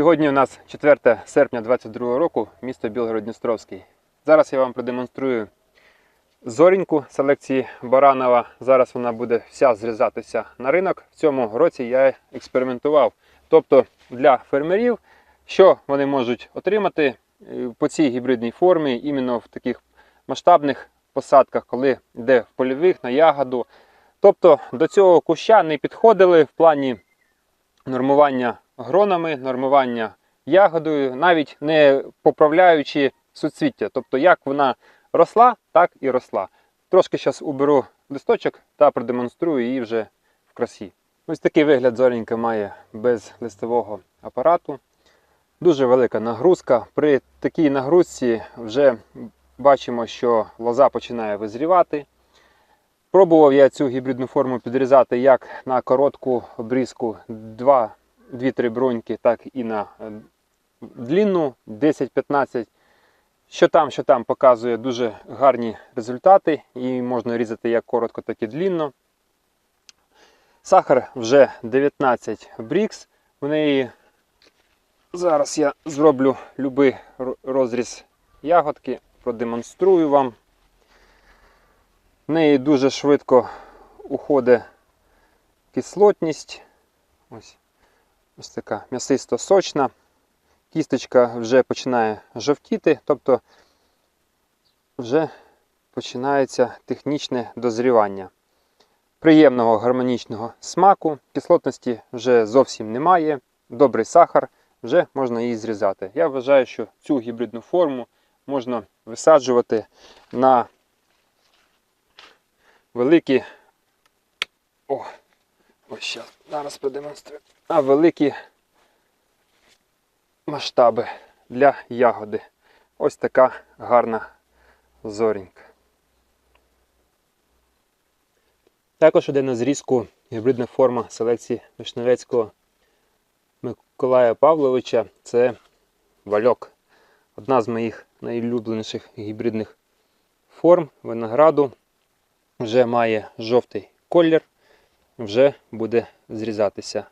Сьогодні у нас 4 серпня 2022 року, місто Білгород-Дністровський. Зараз я вам продемонструю зоріньку селекції Баранова. Зараз вона буде вся зрізатися на ринок. В цьому році я експериментував. Тобто для фермерів, що вони можуть отримати е, по цій гібридній формі, іменно в таких масштабних посадках, коли йде в польових на ягоду. Тобто до цього куща не підходили в плані нормування гронами, нормування ягодою, навіть не поправляючи суцвіття. Тобто, як вона росла, так і росла. Трошки зараз уберу листочок та продемонструю її вже в красі. Ось такий вигляд зорінька має без листового апарату. Дуже велика нагрузка. При такій нагрузці вже бачимо, що лоза починає визрівати. Пробував я цю гібридну форму підрізати як на коротку обрізку 2-3 броньки, так і на е, длинну 10-15. Що там, що там показує дуже гарні результати. І можна різати як коротко, так і длинно. Сахар вже 19 брікс. В неї зараз я зроблю любий ро- розріз ягодки, продемонструю вам. В неї дуже швидко уходить кислотність. Ось, ось така м'ясисто сочна. Кісточка вже починає жовтіти, тобто вже починається технічне дозрівання. Приємного гармонічного смаку, кислотності вже зовсім немає. Добрий сахар, вже можна її зрізати. Я вважаю, що цю гібридну форму можна висаджувати на великі. О, ось зараз продемонструю. На великі масштаби для ягоди. Ось така гарна зорінька. Також іде на зрізку гібридна форма селекції Вишневецького Миколая Павловича. Це вальок. Одна з моїх найулюбленіших гібридних форм винограду вже має жовтий колір, вже буде зрізатися.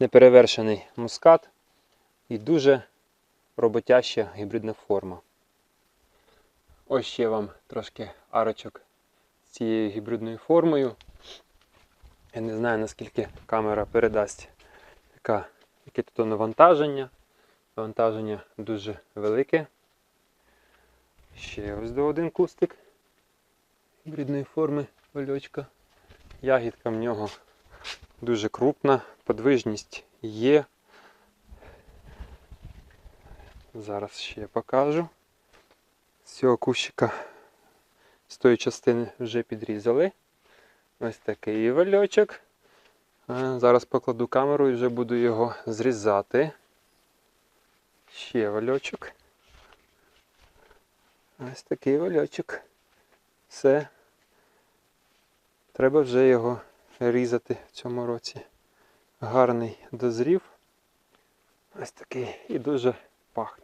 Неперевершений мускат і дуже роботяща гібридна форма. Ось ще вам трошки арочок з цією гібридною формою. Я не знаю наскільки камера передасть яка, яке тут навантаження. Навантаження дуже велике. Ще ось до один кустик гібридної форми вальочка. Ягідка в нього дуже крупна, подвижність є. Зараз ще покажу. З цього кущика з тої частини вже підрізали. Ось такий вальочок. Е, Зараз покладу камеру і вже буду його зрізати. Ще вальочок. Ось такий вальочок. Все. Треба вже його різати в цьому році. Гарний дозрів. Ось такий і дуже пахне.